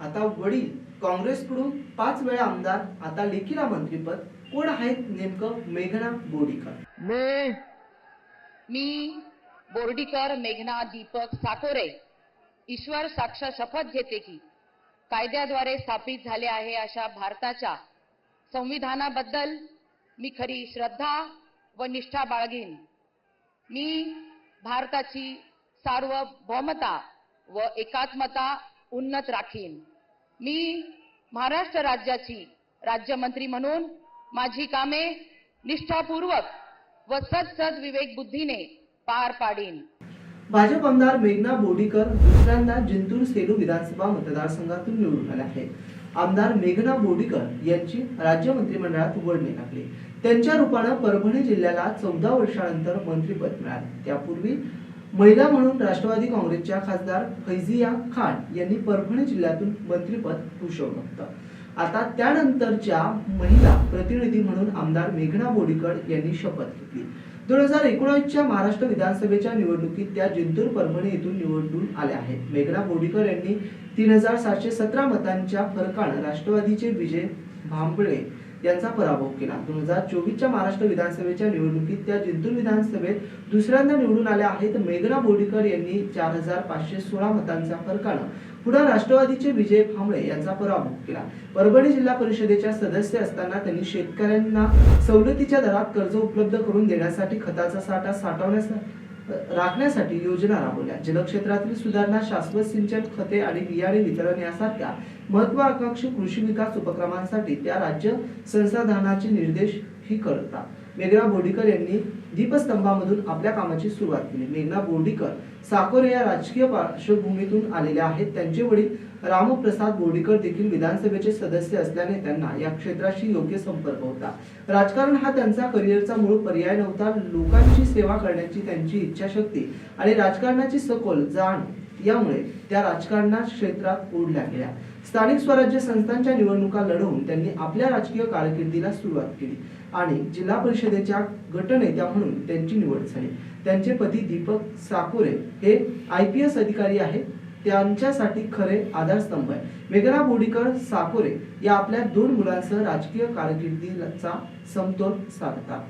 आता वडील काँग्रेसकडून पाच वेळा आमदार आता लेखीला मंत्रीपद. कोण आहेत नेमकं मेघना बोडीकर मी मी बोर्डीकर मेघना दीपक साकोरे. ईश्वर साक्ष शपथ घेते की कायद्याद्वारे स्थापित झाले आहे अशा भारताच्या संविधानाबद्दल मी खरी श्रद्धा व निष्ठा बाळगीन. मी भारताची सार्वभौमता व एकात्मता उन्नत राखीन. मी महाराष्ट्र राज्याची राज्यमंत्री म्हणून माझी कामे निष्ठापूर्वक व सदसद विवेक बुद्धीने पार पाडीन. भाजप आमदार मेघना बोडीकर दुसऱ्यांदा जिंतूर सेलू विधानसभा मतदारसंघातून निवडून आल्या आहेत. आमदार मेघना बोडीकर यांची राज्य मंत्रिमंडळात उघडणी लागली. त्यांच्या रूपानं परभणी जिल्ह्याला चौदा वर्षानंतर मंत्रिपद मिळाले. त्यापूर्वी महिला म्हणून राष्ट्रवादी काँग्रेसच्या खासदार फैजिया खान यांनी परभणी जिल्ह्यातून मंत्रीपद भूषवलं. होतं आता त्यानंतरच्या महिला प्रतिनिधी म्हणून आमदार मेघना बोडीकर यांनी शपथ घेतली. दोन हजार एकोणीसच्या महाराष्ट्र विधानसभेच्या निवडणुकीत त्या जिंतूर परभणी येथून निवडून आल्या आहेत. मेघना बोडीकर यांनी तीन हजार सातशे सतरा मतांच्या फरकानं राष्ट्रवादीचे विजय भांबळे यांचा पराभव केला. दोन हजार चोवीसच्या महाराष्ट्र विधानसभेच्या निवडणुकीत त्या जिंतूर विधानसभेत दुसऱ्यांदा निवडून आल्या आहेत मेघना बोडीकर यांनी चार हजार पाचशे सोळा मतांचा फरकानं पुढे राष्ट्रवादीचे विजय भांबळे यांचा पराभव केला. परभणी जिल्हा परिषदेच्या सदस्य असताना त्यांनी शेतकऱ्यांना सवलतीच्या दरात कर्ज उपलब्ध करून देण्यासाठी खताचा साठा साठवण्यास राखण्यासाठी योजना राबवल्या. जलक्षेत्रातील सुधारणा शाश्वत सिंचन खते आणि बियाणे वितरण यासारख्या महत्वाकांक्षी कृषी विकास उपक्रमांसाठी त्या राज्य संसाधनाचे निर्देश ही करतात. मेघना बोर्डीकर यांनी दीपस्तंभामधून आपल्या कामाची सुरुवात केली. मेघना बोर्डीकर साकोरे या राजकीय पार्श्वभूमीतून आलेल्या आहेत. त्यांचे वडील रामप्रसाद बोर्डीकर देखील विधानसभेचे सदस्य असल्याने त्यांना या क्षेत्राशी योग्य संपर्क होता. राजकारण हा त्यांचा करिअरचा मूळ पर्याय नव्हता. लोकांची सेवा करण्याची त्यांची इच्छाशक्ती आणि राजकारणाची सखोल जाण यामुळे त्या राजकारणा क्षेत्रात ओढल्या गेल्या. स्थानिक स्वराज्य संस्थांच्या निवडणुका लढवून त्यांनी आपल्या राजकीय कारकिर्दीला सुरुवात केली आणि जिल्हा परिषदेच्या गटनेत्या म्हणून त्यांची निवड झाली. त्यांचे पती दीपक साकोरे हे आय पी एस अधिकारी आहेत. त्यांच्यासाठी खरे आधारस्तंभ आहे मेघना बोडीकर साकोरे या आपल्या दोन मुलांसह राजकीय कारकिर्दीचा समतोल साधतात.